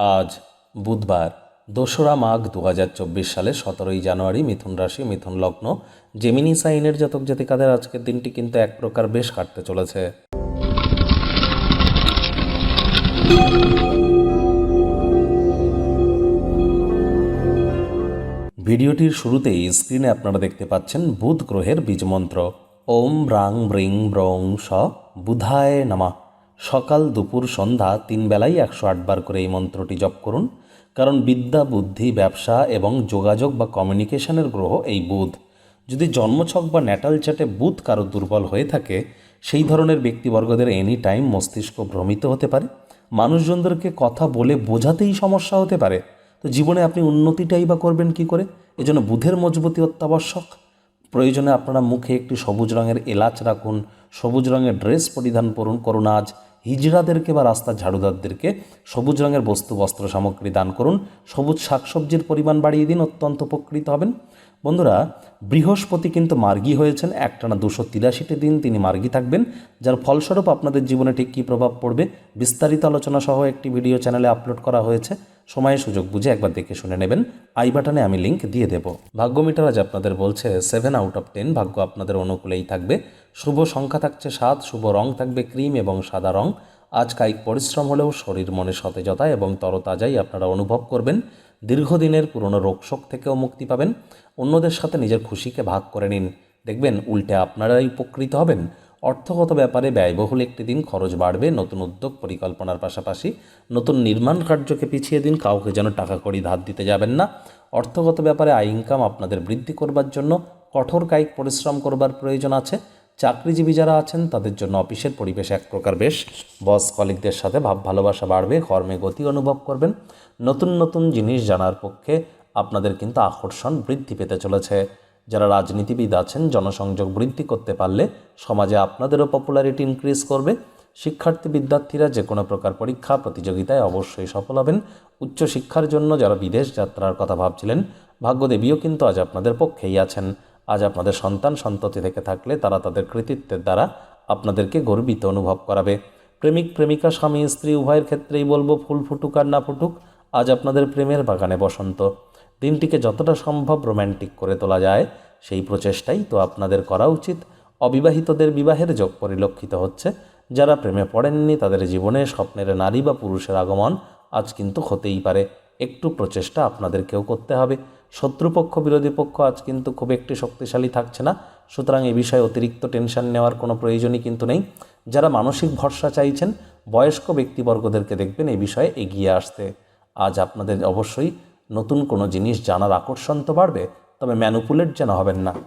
আজ বুধবার, দোসরা মাঘ দু হাজার চব্বিশ সালে সতেরোই জানুয়ারি মিথুন রাশি, মিথুন লগ্ন জেমিনি সাইনের জাতক জাতিকাদের আজকের দিনটি কিন্তু এক প্রকার বেশ কাটতে চলেছে। ভিডিওটির শুরুতেই স্ক্রিনে আপনারা দেখতে পাচ্ছেন বুধ গ্রহের বীজমন্ত্র। ওম ব্রাং ব্রিং ব্রং স বুধায় নামা। সকাল দুপুর সন্ধ্যা তিন বেলায় একশো আটবার করে এই মন্ত্রটি জপ করুন, কারণ বিদ্যা, বুদ্ধি, ব্যবসা এবং যোগাযোগ বা কমিউনিকেশনের গ্রহ এই বুধ। যদি জন্মছক বা ন্যাটাল চাটে বুধ কারও দুর্বল হয়ে থাকে, সেই ধরনের ব্যক্তিবর্গদের এনি টাইম মস্তিষ্ক ভ্রমিত হতে পারে। মানুষজনদেরকে কথা বলে বোঝাতেই সমস্যা হতে পারে। তো জীবনে আপনি উন্নতিটাই বা করবেন কি করে? এজন্য বুধের মজবুতি অত্যাবশ্যক। প্রয়োজনে আপনারা মুখে একটি সবুজ রঙের এলাচ রাখুন, সবুজ রঙের ড্রেস পরিধান করুন করুন আজ। হিজড়াদেরকে বা রাস্তার ঝাড়ুদারদেরকে সবুজ রঙের বস্তু, বস্ত্র, সামগ্রী দান করুন। সবুজ শাকসবজির পরিমাণ বাড়িয়ে দিন, অত্যন্ত উপকৃত হবেন। বন্ধুরা, বৃহস্পতি কিন্তু মার্গী হয়েছেন। একটানা দুশো তিরাশিটি দিন তিনি মার্গী থাকবেন, যার ফলস্বরূপ আপনাদের জীবনে ঠিক কী প্রভাব পড়বে বিস্তারিত আলোচনা সহ একটি ভিডিও চ্যানেলে আপলোড করা হয়েছে। সময়ে সুযোগ বুঝে একবার দেখে শুনে নেবেন। আই বাটনে আমি লিংক দিয়ে দেব। ভাগ্য মিটার আজ আপনাদের বলছে, সেভেন আউট অফ টেন ভাগ্য আপনাদের অনুকূলেই থাকবে। শুভ সংখ্যা থাকছে সাত, শুভ রং থাকবে ক্রিম এবং সাদা রং। আজ কায়িক পরিশ্রম হলেও শরীর মনে সতেজতা এবং তরতাজাই আপনারা অনুভব করবেন। দীর্ঘদিনের পুরনো রোগশোক থেকেও মুক্তি পাবেন। অন্যদের সাথে নিজের খুশিকে ভাগ করে নিন। দেখবেন উল্টে আপনারাই উপকৃত হবেন। অর্থগত ব্যাপারে ব্যয়বহুল একটি দিন খরচ বাড়বে, নতুন উদ্যোগ পরিকল্পনার পাশাপাশি নতুন নির্মাণ কার্যকে পিছিয়ে দিন, কাউকে যেন টাকা কড়ি ধার দিতে যাবেন না। অর্থগত ব্যাপারে আয় ইনকাম আপনাদের বৃদ্ধি করবার জন্য কঠোর কায়িক পরিশ্রম করবার প্রয়োজন আছে। চাকরিজীবী যারা আছেন, তাদের জন্য অফিসের পরিবেশ এক প্রকার বেশ। বস কলিগদের সাথে ভাব ভালোবাসা বাড়বে, কর্মে গতি অনুভব করবেন। নতুন নতুন জিনিস জানার পক্ষে আপনাদের কিন্তু আকর্ষণ বৃদ্ধি পেতে চলেছে। যারা রাজনীতিবিদ আছেন, জনসংযোগ বৃদ্ধি করতে পারলে সমাজে আপনাদেরও পপুলারিটি ইনক্রিজ করবে। শিক্ষার্থী বিদ্যার্থীরা যে কোনো প্রকার পরীক্ষা, প্রতিযোগিতায় অবশ্যই সফল হবেন। উচ্চশিক্ষার জন্য যারা বিদেশ যাত্রার কথা ভাবছিলেন, ভাগ্যদেবীও কিন্তু আজ আপনাদের পক্ষেই আছেন। আজ আপনাদের সন্তান সন্ততি থেকে থাকলে তারা তাদের কৃতিত্বের দ্বারা আপনাদেরকে গর্বিত অনুভব করাবে। প্রেমিক, প্রেমিকা, স্বামী, স্ত্রী, উভয়ের ক্ষেত্রেই বলব, ফুল ফুটুক আর না ফুটুক আজ আপনাদের প্রেমের বাগানে বসন্ত। দিনটিকে যতটা সম্ভব রোম্যান্টিক করে তোলা যায়, সেই প্রচেষ্টাই তো আপনাদের করা উচিত। অবিবাহিতদের বিবাহের যোগ পরিলক্ষিত হচ্ছে। যারা প্রেমে পড়েননি, তাদের জীবনে স্বপ্নের নারী বা পুরুষের আগমন আজ কিন্তু হতেই পারে। একটু প্রচেষ্টা আপনাদেরকেও করতে হবে। শত্রুপক্ষ, বিরোধী পক্ষ আজ কিন্তু খুব একটি শক্তিশালী থাকছে না। সুতরাং এ বিষয়ে অতিরিক্ত টেনশন নেওয়ার কোনো প্রয়োজনই কিন্তু নেই। যারা মানসিক ভরসা চাইছেন, বয়স্ক ব্যক্তিবর্গদেরকে দেখবেন এই বিষয়ে এগিয়ে আসতে। আজ আপনাদের অবশ্যই নতুন কোনো জিনিস জানার আকর্ষণ তো বাড়বে, তবে ম্যানুপুলেট যেন হবেন না।